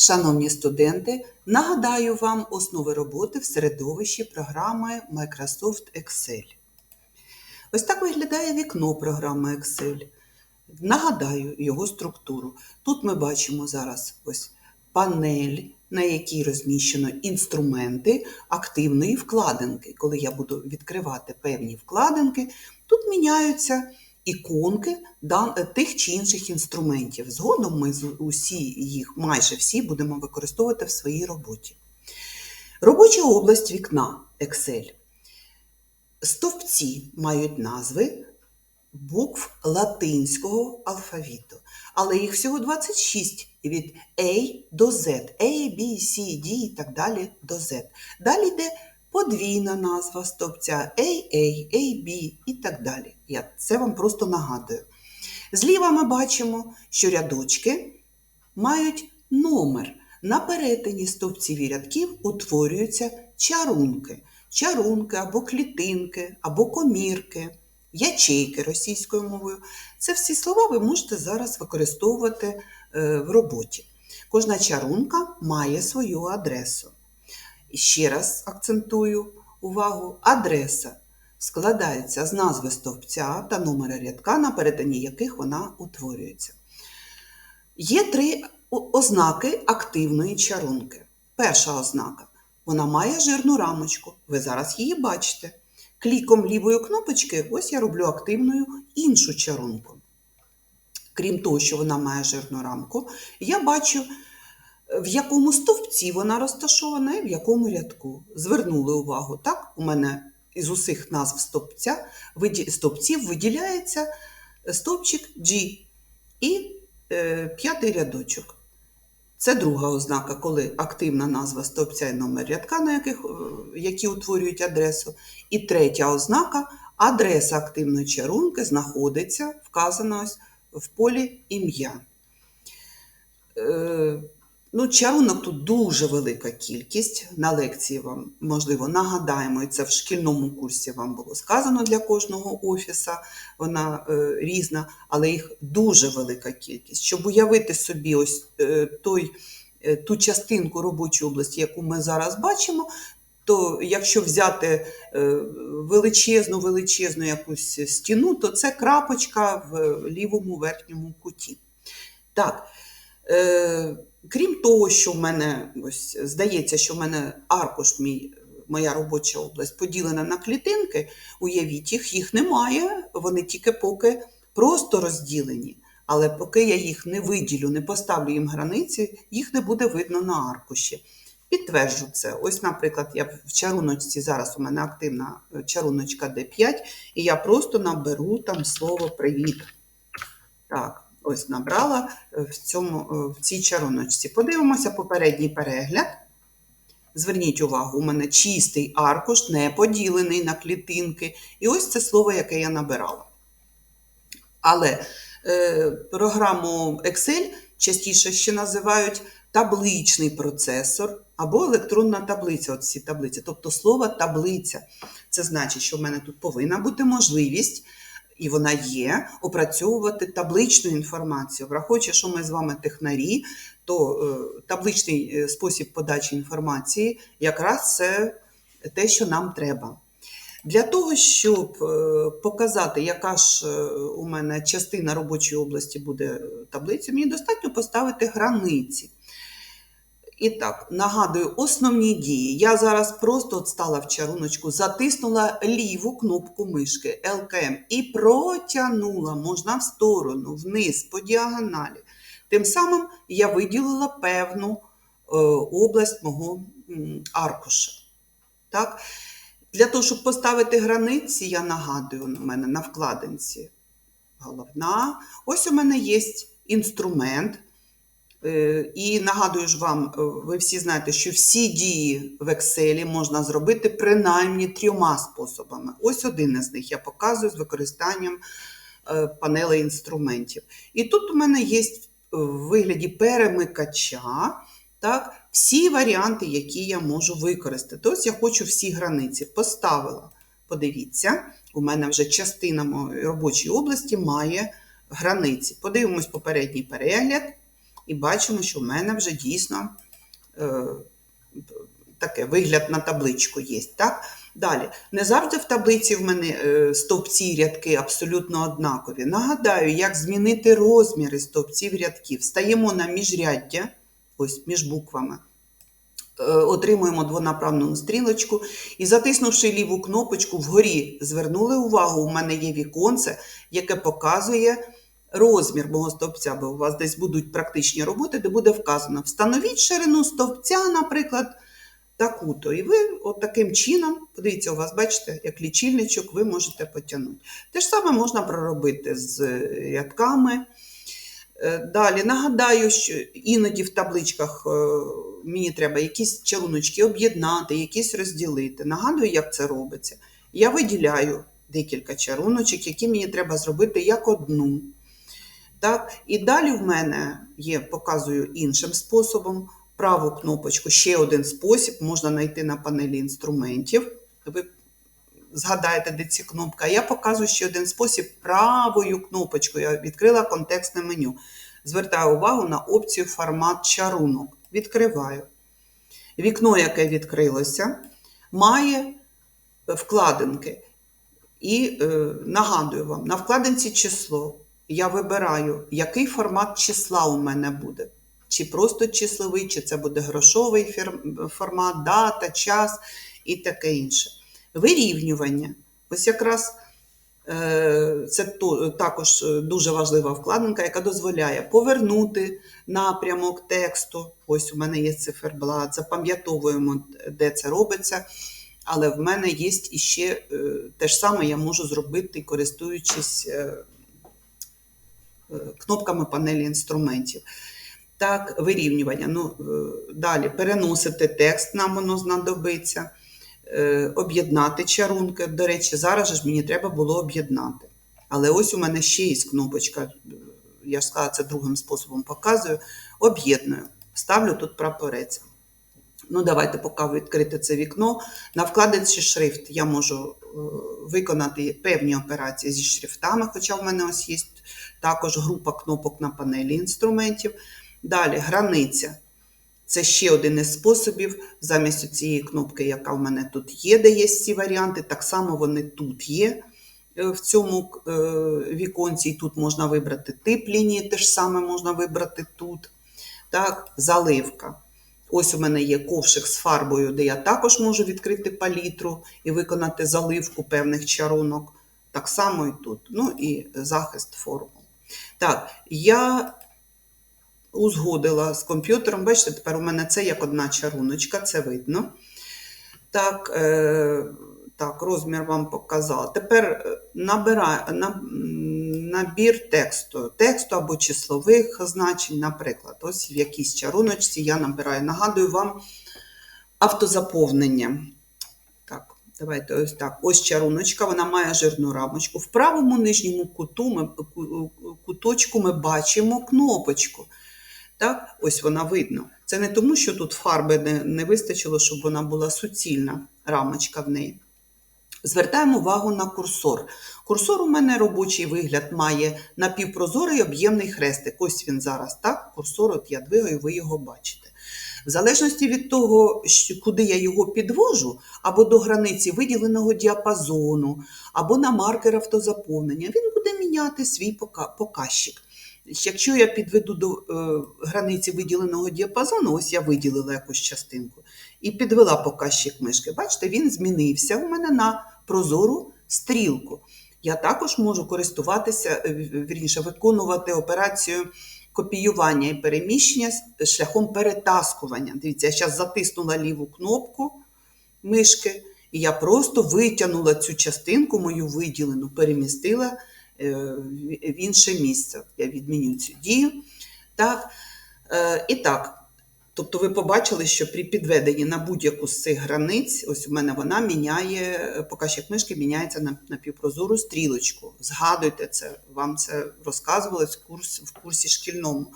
Шановні студенти, нагадаю вам основи роботи в середовищі програми Microsoft Excel. Ось так виглядає вікно програми Excel. Нагадаю його структуру. Тут ми бачимо зараз ось панель, на якій розміщено інструменти активної вкладинки. Коли я буду відкривати певні вкладинки, тут міняються іконки е, тих чи інших інструментів. Згодом ми усі їх, майже всі, будемо використовувати в своїй роботі. Робоча область вікна Excel. Стовпці мають назви букв латинського алфавіту, але їх всього 26 від A до Z, A, B, C, D і так далі до Z. Далі йде подвійна назва стовпця AA, AB і так далі. Я це вам просто нагадую. Зліва ми бачимо, що рядочки мають номер. На перетині стовпців і рядків утворюються чарунки. Чарунки або клітинки, або комірки, ячейки російською мовою. Це всі слова ви можете зараз використовувати е, в роботі. Кожна чарунка має свою адресу. І ще раз акцентую увагу, адреса складається з назви стовпця та номера рядка, на перетині яких вона утворюється. Є три ознаки активної чарунки. Перша ознака вона має жирну рамочку. Ви зараз її бачите. Кліком лівої кнопочки ось я роблю активною іншу чарунку. Крім того, що вона має жирну рамку, я бачу, в якому стовпці вона розташована і в якому рядку. Звернули увагу, так? У мене із усіх назв стовпця, стовпців виділяється стовпчик G і е, п'ятий рядочок. Це друга ознака, коли активна назва стовпця і номер рядка, на яких, е, які утворюють адресу. І третя ознака адреса активної чарунки знаходиться, вказана ось в полі ім'я. Ну, чарунок тут дуже велика кількість. На лекції вам, можливо, нагадаємо, і це в шкільному курсі вам було сказано для кожного офіса. Вона е, різна, але їх дуже велика кількість. Щоб уявити собі ось е, той, е, ту частинку робочої області, яку ми зараз бачимо, то якщо взяти е, величезну, величезну якусь стіну, то це крапочка в лівому верхньому куті. Так. Е, крім того, що в мене ось здається, що в мене аркуш, мій, моя робоча область поділена на клітинки, уявіть їх, їх немає, вони тільки поки просто розділені. Але поки я їх не виділю, не поставлю їм границі, їх не буде видно на аркуші. Підтверджу це. Ось, наприклад, я в чаруночці, зараз у мене активна е, чаруночка D5, і я просто наберу там слово привіт. Так, ось набрала е, в, цьому, е, в цій чаруночці. Подивимося попередній перегляд. Зверніть увагу, у мене чистий аркуш, не поділений на клітинки. І ось це слово, яке я набирала. Але е, програму Excel частіше ще називають табличний процесор або електронна таблиця. От ці таблиці. Тобто слово таблиця. Це значить, що в мене тут повинна бути можливість, і вона є, опрацьовувати табличну інформацію. Враховуючи, що ми з вами технарі, то е, табличний е, спосіб подачі інформації якраз це те, що нам треба. Для того, щоб е, показати, яка ж у мене частина робочої області буде таблицею, мені достатньо поставити границі. І так, нагадую, основні дії. Я зараз просто от стала в чаруночку, затиснула ліву кнопку мишки LKM і протягнула, можна в сторону, вниз, по діагоналі. Тим самим я виділила певну е, область мого аркуша. Так? Для того, щоб поставити границі, я нагадую, у мене на вкладинці головна. Ось у мене є інструмент. Е, І нагадую ж вам, е, ви всі знаєте, що всі дії в Excel можна зробити принаймні трьома способами. Ось один із них я показую з використанням е, панелей інструментів. І тут у мене є в вигляді перемикача так, всі варіанти, які я можу використати. Ось я хочу всі границі. Поставила. Подивіться, у мене вже частина моєї робочої області має границі. Подивимось попередній перегляд. І бачимо, що в мене вже дійсно е, таке вигляд на табличку є. Так? Далі, не завжди в таблиці в мене е, стовпці і рядки абсолютно однакові. Нагадаю, як змінити розміри стовпців рядків. Стаємо на міжряддя, ось між буквами. Е, Отримуємо двонаправну стрілочку і затиснувши ліву кнопочку вгорі, звернули увагу, у мене є віконце, яке показує розмір мого стовпця, бо у вас десь будуть практичні роботи, де буде вказано встановіть ширину стовпця, наприклад, таку-то. І ви от таким чином, подивіться, у вас, бачите, як лічильничок, ви можете потягнути. Те ж саме можна проробити з рядками. Е, Далі нагадаю, що іноді в табличках е, мені треба якісь чаруночки об'єднати, якісь розділити. Нагадую, як це робиться. Я виділяю декілька чаруночок, які мені треба зробити як одну. Так? І далі в мене є, показую іншим способом. Праву кнопочку, ще один спосіб, можна знайти на панелі інструментів. Ви згадаєте, де ці кнопки. А я показую ще один спосіб правою кнопочкою. Я відкрила контекстне меню. Звертаю увагу на опцію формат чарунок. Відкриваю. Вікно, яке відкрилося, має вкладинки. І е, нагадую вам, на вкладинці число я вибираю, який формат числа у мене буде. Чи просто числовий, чи це буде грошовий формат, дата, час і таке інше. Вирівнювання. Ось якраз е, це також е, дуже важлива вкладинка, яка дозволяє повернути напрямок тексту. Ось у мене є циферблат, запам'ятовуємо, де це робиться. Але в мене є іще е, те ж саме я можу зробити, користуючись кнопками панелі інструментів. Так, вирівнювання. Ну, е, далі переносити текст, нам воно знадобиться, Е, об'єднати чарунки. До речі, зараз ж мені треба було об'єднати. Але ось у мене ще є кнопочка, е, я ж сказала, це другим способом показую. Об'єдную. Ставлю тут прапорець. Ну, давайте поки відкрити це вікно. На вкладинці шрифт я можу е, виконати певні операції зі шрифтами, хоча в мене ось є також група кнопок на панелі інструментів. Далі границя. Це ще один із способів. Замість цієї кнопки, яка в мене тут є, де є ці варіанти, так само вони тут є е, в цьому е, віконці. І тут можна вибрати тип лінії, те ж саме можна вибрати тут. Так, заливка. Ось у мене є ковшик з фарбою, де я також можу відкрити палітру і виконати заливку певних чарунок. Так само і тут. Ну і захист формул. Так, я узгодила з комп'ютером. Бачите, тепер у мене це як одна чаруночка, це видно. Так, е, так розмір вам показала. Тепер набираю на, м, набір тексту, тексту або числових значень, наприклад. Ось в якійсь чаруночці я набираю. Нагадую вам автозаповнення. Так, давайте ось так. Ось чаруночка, вона має жирну рамочку. В правому нижньому куту ми, куточку ми бачимо кнопочку. Так, ось вона видно. Це не тому, що тут фарби не, не вистачило, щоб вона була суцільна рамочка в неї. Звертаємо увагу на курсор. Курсор у мене робочий вигляд має напівпрозорий об'ємний хрестик. Ось він зараз, так? Курсор, от я двигаю, ви його бачите. В залежності від того, куди я його підвожу, або до границі виділеного діапазону, або на маркер автозаповнення, він буде міняти свій показчик. Якщо я підведу до е, границі виділеного діапазону, ось я виділила якусь частинку, і підвела показчик мишки, бачите, він змінився у мене на прозору стрілку. Я також можу користуватися, е, вірніше, виконувати операцію копіювання і переміщення з- шляхом перетаскування. Дивіться, я зараз затиснула ліву кнопку мишки, і я просто витягнула цю частинку, мою виділену, перемістила е, в інше місце. Я відміню цю дію. Так. Е, І так. Тобто ви побачили, що при підведенні на будь-яку з цих границь, ось у мене вона міняє, показчик мишки міняється на напівпрозору стрілочку. Згадуйте це, вам це розказувалось в курсі, в курсі шкільному.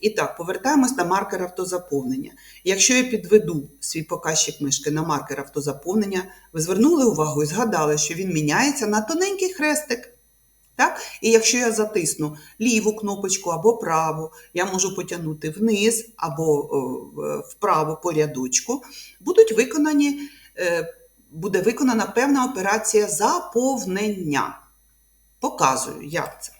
І так, повертаємось на маркер автозаповнення. Якщо я підведу свій показчик мишки на маркер автозаповнення, ви звернули увагу і згадали, що він міняється на тоненький хрестик. Так? І якщо я затисну ліву кнопочку або праву, я можу потягнути вниз або е, вправо по рядочку, будуть виконані, е, буде виконана певна операція заповнення. Показую, як це.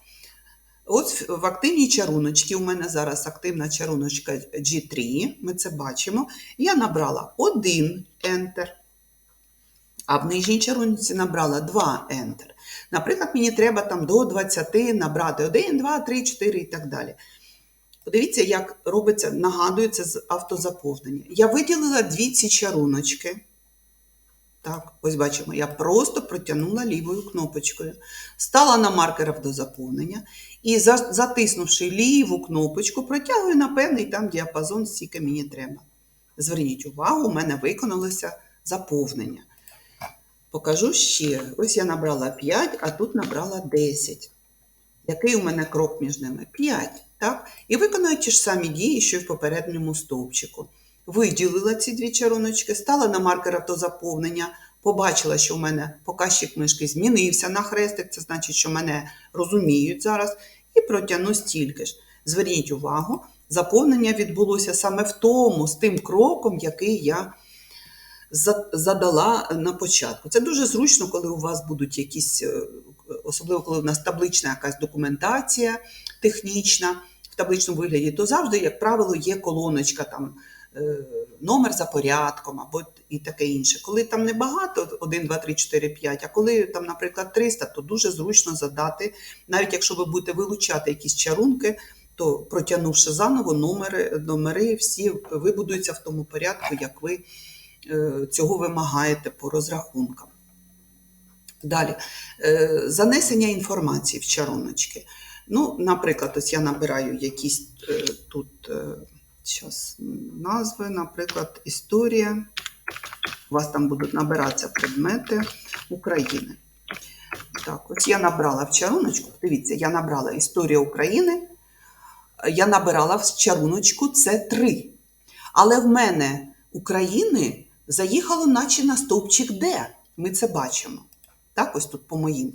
От в активній чаруночці, у мене зараз активна чаруночка G3, ми це бачимо. Я набрала один Enter, а в нижній чарунці набрала 2 Enter. Наприклад, мені треба там до 20 набрати 1, 2, 3, 4 і так далі. Подивіться, як робиться, нагадується з автозаповнення. Я виділила дві ці чаруночки. Так, ось бачимо, я просто протягнула лівою кнопочкою. Стала на маркер автозаповнення і, затиснувши ліву кнопочку, протягую на певний там діапазон, скільки мені треба. Зверніть увагу, у мене виконалося заповнення. Покажу ще. Ось я набрала 5, а тут набрала 10. Який у мене крок між ними? 5. Так? І виконую ті ж самі дії, що й в попередньому стовпчику. Виділила ці дві чаруночки, стала на маркер автозаповнення, побачила, що в мене показчик мишки змінився на хрестик, це значить, що мене розуміють зараз, і протягну стільки ж. Зверніть увагу, заповнення відбулося саме в тому, з тим кроком, який я задала на початку. Це дуже зручно, коли у вас будуть якісь, е, особливо коли у нас таблична якась документація технічна в табличному вигляді, то завжди, як правило, є колоночка там. е, Номер за порядком або і таке інше. Коли там небагато, 1, 2, 3, 4, 5, а коли там, наприклад, 300, то дуже зручно задати, навіть якщо ви будете вилучати якісь чарунки, то протягнувши заново номери, номери всі вибудуються в тому порядку, як ви цього вимагаєте по розрахункам. Далі, Е, занесення інформації в чаруночки. Ну, наприклад, ось я набираю якісь е, тут е, щас, назви, наприклад, історія. У вас там будуть набиратися предмети України. Так, ось я набрала в чаруночку. Дивіться, я набрала історія України. Я набирала в чаруночку це 3. Але в мене України заїхало, наче на стовпчик Д. Ми це бачимо. Так, ось тут по моїм.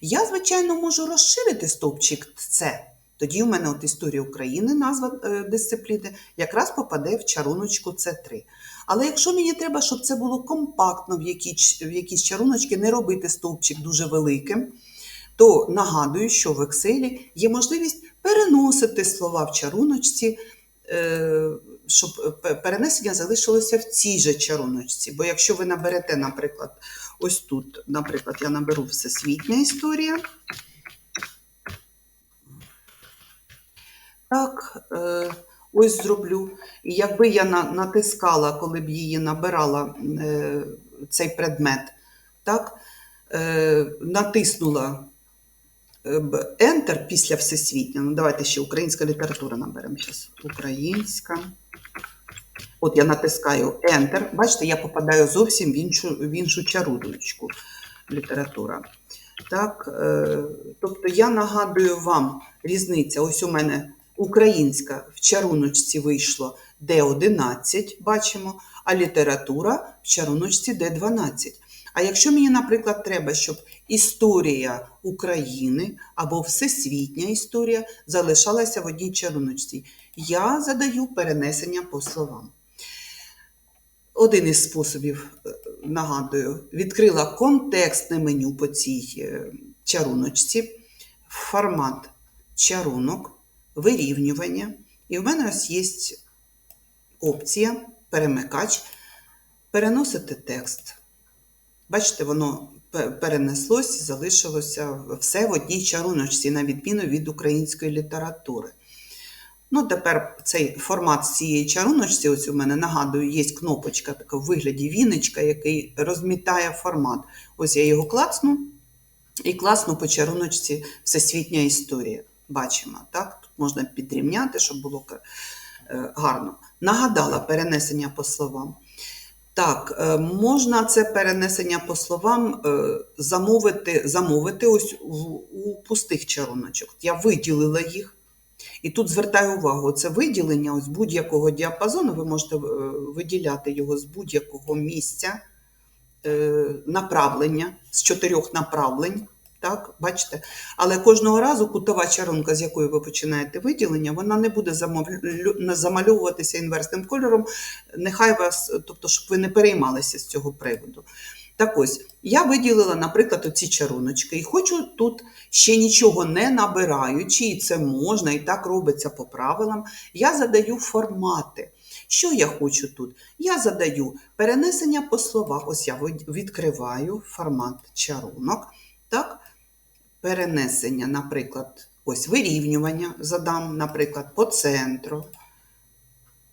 Я, звичайно, можу розширити стовпчик С. Тоді у мене от історія України, назва е, дисципліни, якраз попаде в чаруночку С3. Але якщо мені треба, щоб це було компактно в якійсь, в якійсь чаруночці, не робити стовпчик дуже великим, то нагадую, що в Excel є можливість переносити слова в чаруночці, е, щоб перенесення залишилося в цій же чаруночці. Бо якщо ви наберете, наприклад, ось тут, наприклад, я наберу всесвітня історія. Так, е, ось зроблю. І якби я на- натискала, коли б її набирала е, цей предмет, так, е, натиснула е, б Enter після всесвітня. Ну, давайте ще українська література наберемо. Українська. От я натискаю Enter. Бачите, я попадаю зовсім в іншу, в іншу чаруночку література. Так, е, тобто я нагадую вам різниця. Ось у мене українська в чаруночці вийшло Д11, бачимо, а література в чаруночці Д12. А якщо мені, наприклад, треба, щоб історія України або всесвітня історія залишалася в одній чаруночці, я задаю перенесення по словам. Один із способів, е, нагадую, відкрила контекстне меню по цій е, чаруночці, формат чарунок, вирівнювання. І в мене ось є опція перемикач переносити текст. Бачите, воно пе- перенеслось, залишилося все в одній чаруночці, на відміну від української літератури. Ну, тепер цей формат цієї чаруночці, ось у мене нагадую, є кнопочка така в вигляді віночка, який розмітає формат. Ось я його клацну і класну по чаруночці Всесвітня історія. Бачимо, так? Тут можна підрівняти, щоб було е, гарно. Нагадала перенесення по словам. Так, е, можна це перенесення по словам е, замовити, замовити ось у пустих чаруночок. Я виділила їх. І тут звертаю увагу, це виділення ось будь-якого діапазону, ви можете е, виділяти його з будь-якого місця, е, направлення, з чотирьох направлень. Так, бачите? Але кожного разу кутова чарунка, з якої ви починаєте виділення, вона не буде замальовуватися інверсним кольором. Нехай вас, тобто, щоб ви не переймалися з цього приводу. Так ось, я виділила, наприклад, оці чаруночки, і хочу тут ще нічого не набираючи, і це можна, і так робиться по правилам. Я задаю формати. Що я хочу тут? Я задаю перенесення по словах. Ось я відкриваю формат чарунок. Так? Перенесення, наприклад, ось вирівнювання задам, наприклад, по центру.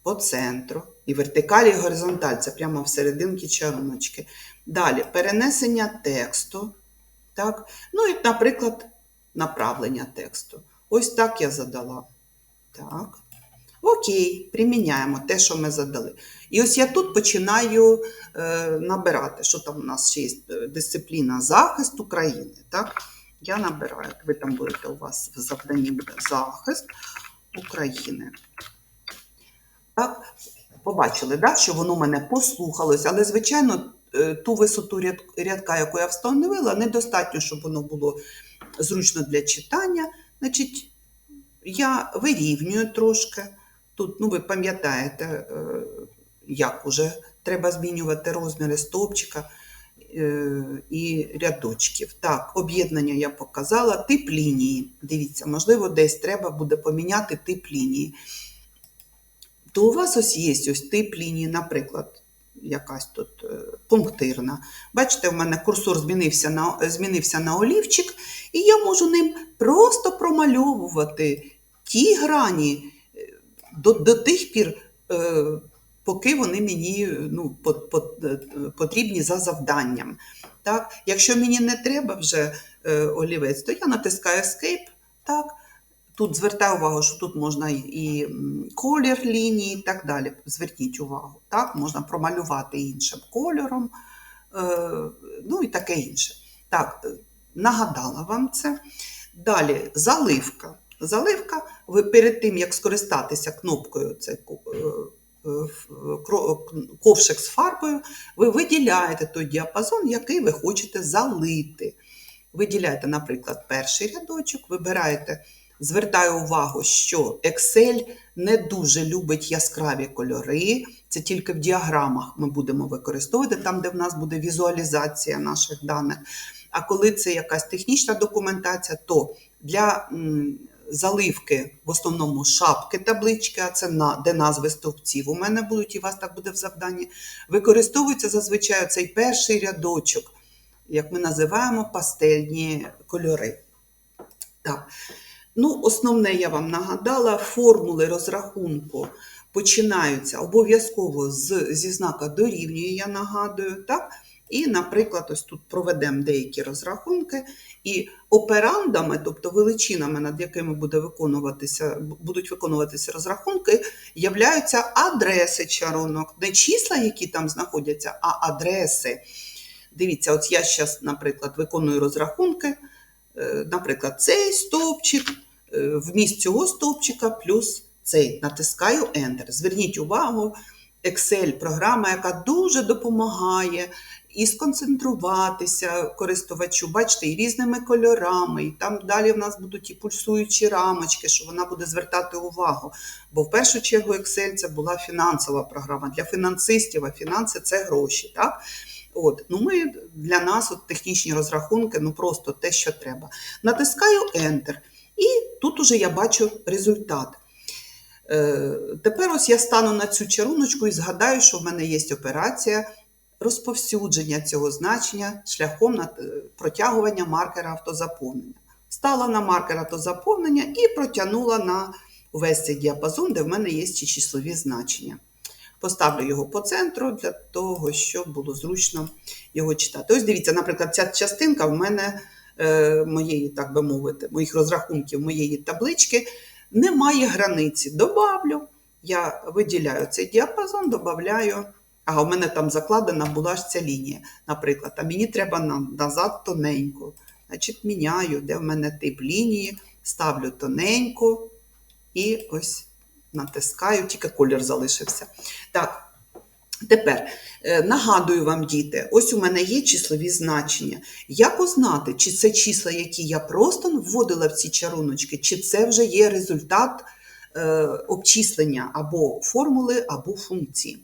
По центру. І вертикаль, і горизонталь. Це прямо всерединки чаруночки. Далі перенесення тексту. Так? Ну і, наприклад, направлення тексту. Ось так я задала. Так. Окей, приміняємо те, що ми задали. І ось я тут починаю е, набирати, що там у нас ще є е, дисципліна захист України. Так? Я набираю, ви там будете у вас в завданні буде захист України. Так, побачили, да, що воно мене послухалось, але, звичайно, е, ту висоту рядка, яку я встановила, недостатньо, щоб воно було зручно для читання. Значить, я вирівнюю трошки. Тут, ну, ви пам'ятаєте, е, як уже треба змінювати розміри стовпчика е, і рядочків. Так, об'єднання я показала. Тип лінії. Дивіться, можливо, десь треба буде поміняти тип лінії. То у вас ось є ось тип лінії, наприклад, якась тут е, пунктирна. Бачите, в мене курсор змінився на, змінився на олівчик, і я можу ним просто промальовувати ті грані е, до, до тих пір, е, поки вони мені ну, по, по, потрібні за завданням. Так? Якщо мені не треба вже олівець, то я натискаю Escape. Так? Тут звертаю увагу, що тут можна і, колір лінії і так далі. Зверніть увагу, так? можна промалювати іншим кольором, е, ну і таке інше. Так, е, нагадала вам це. Далі заливка. Заливка, ви перед тим, як скористатися кнопкою це, е, ковшик з фарбою, ви виділяєте той діапазон, який ви хочете залити. Виділяєте, наприклад, перший рядочок, вибираєте, звертаю увагу, що Excel не дуже любить яскраві кольори. Це тільки в діаграмах ми будемо використовувати, там, де в нас буде візуалізація наших даних. А коли це якась технічна документація, то для заливки в основному шапки таблички, а це на, де назви стовпців у мене будуть, і вас так буде в завданні, використовується зазвичай цей перший рядочок, як ми називаємо пастельні кольори. Так. Ну, основне я вам нагадала, формули розрахунку починаються обов'язково з, зі знака дорівнює, я нагадую, так? І, наприклад, ось тут проведемо деякі розрахунки, і операндами, тобто величинами, над якими буде виконуватися, будуть виконуватися розрахунки, являються адреси чарунок. Не числа, які там знаходяться, а адреси. Дивіться, от я зараз, наприклад, виконую розрахунки. Е, Наприклад, цей стовпчик, е, вміст цього стовпчика плюс цей. Натискаю Enter. Зверніть увагу, Excel програма, яка дуже допомагає і сконцентруватися користувачу, бачите, і різними кольорами, і там далі в нас будуть і пульсуючі рамочки, що вона буде звертати увагу. Бо в першу чергу Excel це була фінансова програма для фінансистів, а фінанси це гроші. Так? От, ну ми для нас от технічні розрахунки, ну просто те, що треба. Натискаю Enter, і тут уже я бачу результат. Е, тепер ось я стану на цю чаруночку і згадаю, що в мене є операція розповсюдження цього значення шляхом е, протягування маркера автозаповнення. Стала на маркер автозаповнення і протягнула на весь цей діапазон, де в мене є ці числові значення. Поставлю його по центру для того, щоб було зручно його читати. Ось дивіться, наприклад, ця частинка в мене е, моєї, так би мовити, моїх розрахунків моєї таблички не має границі. Добавлю, я виділяю цей діапазон, додаю. А у мене там закладена була ж ця лінія, наприклад, а мені треба на- назад тоненько. Значить, міняю, де в мене тип лінії, ставлю тоненько і ось натискаю, тільки колір залишився. Так, Тепер е, нагадую вам, діти, ось у мене є числові значення. Як узнати, чи це числа, які я просто вводила в ці чаруночки, чи це вже є результат е, обчислення або формули, або функції.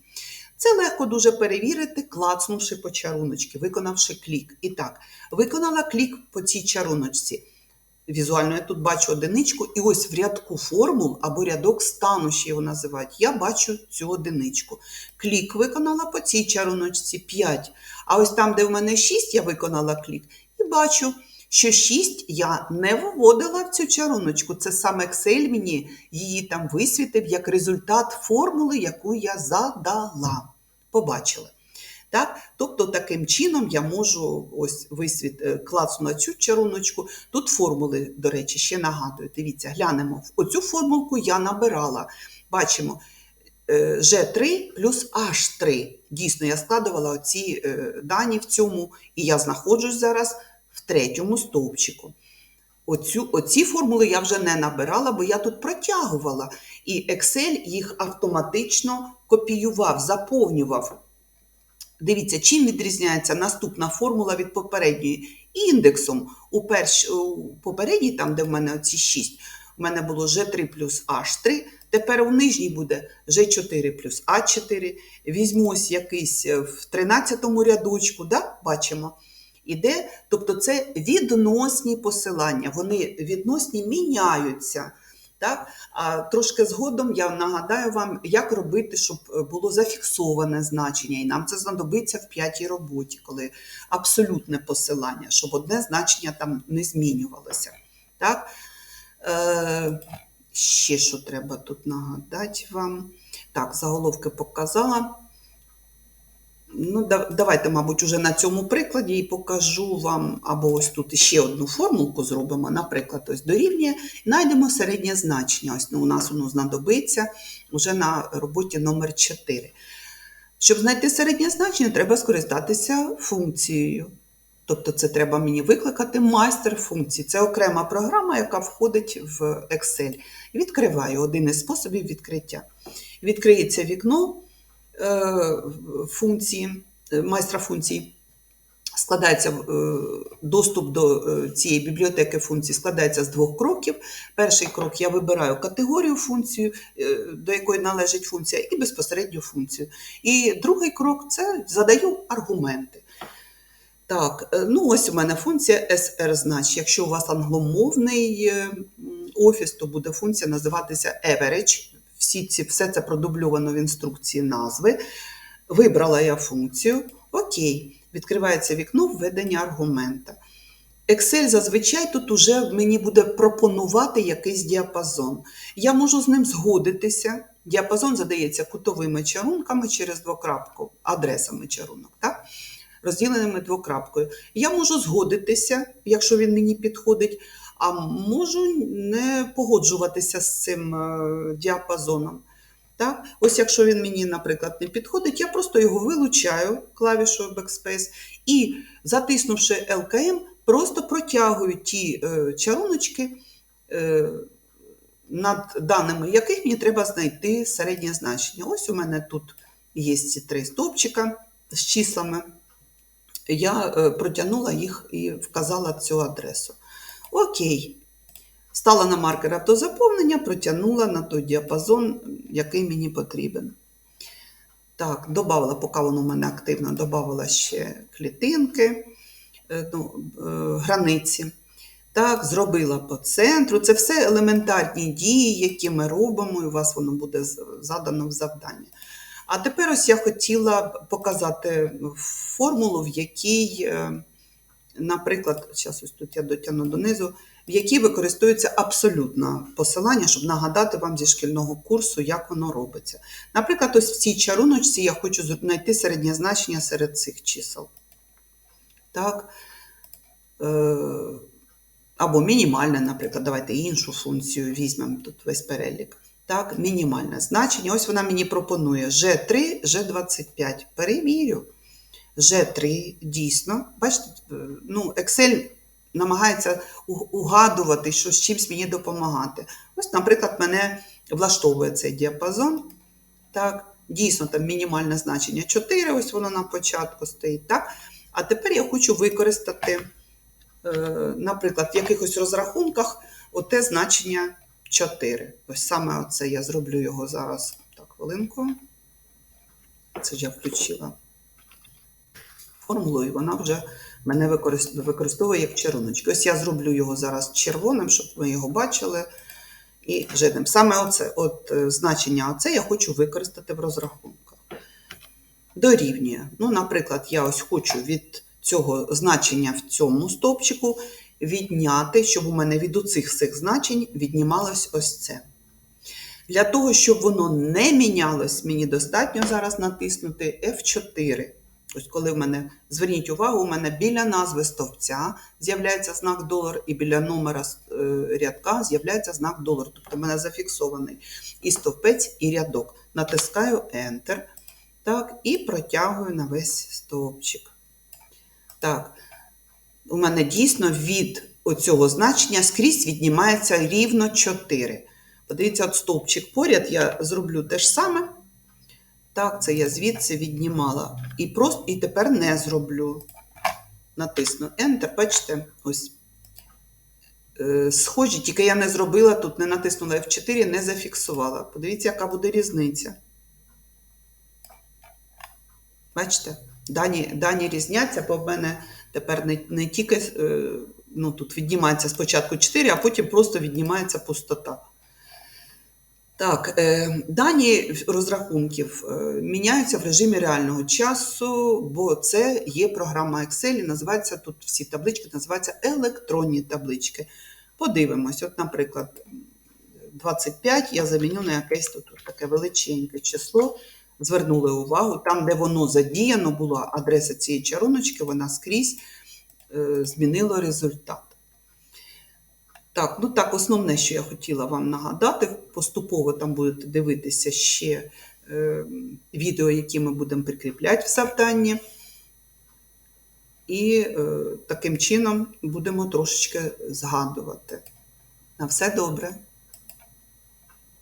Це легко дуже перевірити, клацнувши по чаруночки, виконавши клік. І так, виконала клік по цій чаруночці. Візуально я тут бачу одиничку, і ось в рядку формул або рядок стану, ще його називають, я бачу цю одиничку. Клік виконала по цій чаруночці 5. А ось там, де в мене 6, я виконала клік, і бачу, що 6 я не вводила в цю чаруночку. Це саме Excel мені її там висвітив як результат формули, яку я задала. Побачили. Так? Тобто таким чином я можу ось висвіт е, клацну на цю чаруночку. Тут формули, до речі, ще нагадую. Дивіться, глянемо. Оцю формулку я набирала. Бачимо е, G3 плюс H3. Дійсно, я складувала оці е, дані в цьому, і я знаходжусь зараз в третьому стовпчику. Оцю, оці формули я вже не набирала, бо я тут протягувала. І Excel їх автоматично копіював, заповнював. Дивіться, чим відрізняється наступна формула від попередньої. Індексом у, перш, у попередній, там, де в мене оці 6, у мене було G3 плюс H3. Тепер у нижній буде G4 плюс А4. Візьму ось якийсь е, в 13 рядочку, да? бачимо. Іде, тобто це відносні посилання, вони відносні міняються. Так? А трошки згодом я нагадаю вам, як робити, щоб е, було зафіксоване значення. І нам це знадобиться в п'ятій роботі, коли абсолютне посилання, щоб одне значення там не змінювалося. Так? Е, Ще що треба тут нагадати вам. Так, заголовки показала. Ну, Давайте, мабуть, уже на цьому прикладі і покажу вам, або ось тут ще одну формулку зробимо, наприклад, ось дорівнює, знайдемо середнє значення. Ось ну, у нас воно знадобиться вже на роботі номер 4. Щоб знайти середнє значення, треба скористатися функцією. Тобто, це треба мені викликати майстер функції. Це окрема програма, яка входить в Excel. Відкриваю один із способів відкриття. Відкриється вікно. Е, функції, е, майстра функцій. Складається е, доступ до цієї бібліотеки функцій складається з двох кроків. Перший крок я вибираю категорію функцію, до якої належить функція, і безпосередню функцію. І другий крок це задаю аргументи. Так, ну ось у мене функція SR значить. Якщо у вас англомовний офіс, то буде функція називатися average всі ці, все це продубльовано в інструкції назви. Вибрала я функцію. Окей, відкривається вікно введення аргумента. Excel зазвичай тут уже мені буде пропонувати якийсь діапазон. Я можу з ним згодитися. Діапазон задається кутовими чарунками через двокрапку, адресами чарунок, так? розділеними двокрапкою. Я можу згодитися, якщо він мені підходить, а можу не погоджуватися з цим е, діапазоном. Так? Ось якщо він мені, наприклад, не підходить, я просто його вилучаю клавішою Backspace і, затиснувши LKM, просто протягую ті е, чаруночки, е, над даними яких мені треба знайти середнє значення. Ось у мене тут є ці три стовпчика з числами. Я е, протягнула їх і вказала цю адресу. Окей. Стала на маркер автозаповнення, протягнула на той діапазон, який мені потрібен. Так, додала, поки воно у мене активно, додала ще клітинки, е, ну, е, границі. Так, зробила по центру. Це все елементарні дії, які ми робимо, і у вас воно буде задано в завдання. А тепер ось я хотіла показати формулу, в якій е, наприклад, зараз ось тут я дотягну донизу, в якій використовується абсолютно посилання, щоб нагадати вам зі шкільного курсу, як воно робиться. Наприклад, ось в цій чаруночці я хочу знайти середнє значення серед цих чисел. Так. Е, або мінімальне, наприклад, давайте іншу функцію візьмемо тут весь перелік. Так, мінімальне значення. Ось вона мені пропонує G3, G25. Перевірю. G3 дійсно, бачите, е, ну, Excel намагається угадувати, що з чимось мені допомагати. Ось, наприклад, мене влаштовує цей діапазон. Так, Дійсно, там мінімальне значення 4, ось воно на початку стоїть. Так? А тепер я хочу використати, е, наприклад, в якихось розрахунках оте значення 4. Ось саме оце я зроблю його зараз. Так, хвилинку. Це ж я включила формулу, і вона вже мене використовує як чаруночки. Ось я зроблю його зараз червоним, щоб ви його бачили. І жирним. Саме оце, от е, значення оце я хочу використати в розрахунках. Дорівнює. Ну, наприклад, я ось хочу від цього значення в цьому стовпчику відняти, щоб у мене від оцих всіх значень віднімалось ось це. Для того, щоб воно не мінялось, мені достатньо зараз натиснути F4. Ось коли в мене, зверніть увагу, у мене біля назви стовпця з'являється знак долар, і біля номера е, рядка з'являється знак долар. Тобто в мене зафіксований і стовпець, і рядок. Натискаю Enter. Так, і протягую на весь стовпчик. Так, у мене дійсно від оцього значення скрізь віднімається рівно 4. Подивіться, от стовпчик поряд я зроблю те ж саме. Так, це я звідси віднімала. І просто, і тепер не зроблю. Натисну Enter, бачите, ось. Е, Схожі, тільки я не зробила тут, не натиснула F4, не зафіксувала. Подивіться, яка буде різниця. Бачите? Дані, дані різняться, бо в мене тепер не, не тільки е, ну, тут віднімається спочатку 4, а потім просто віднімається пустота. Так, е, дані розрахунків е, міняються в режимі реального часу, бо це є програма Excel, і називається тут всі таблички, називаються електронні таблички. Подивимось, от, наприклад, 25 я заміню на якесь тут таке величеньке число. Звернули увагу, там, де воно задіяно, була адреса цієї чаруночки, вона скрізь е, змінила результат. Так, ну так, основне, що я хотіла вам нагадати, поступово там будете дивитися ще е, відео, які ми будемо прикріпляти в завданні. І е, таким чином будемо трошечки згадувати. На все добре.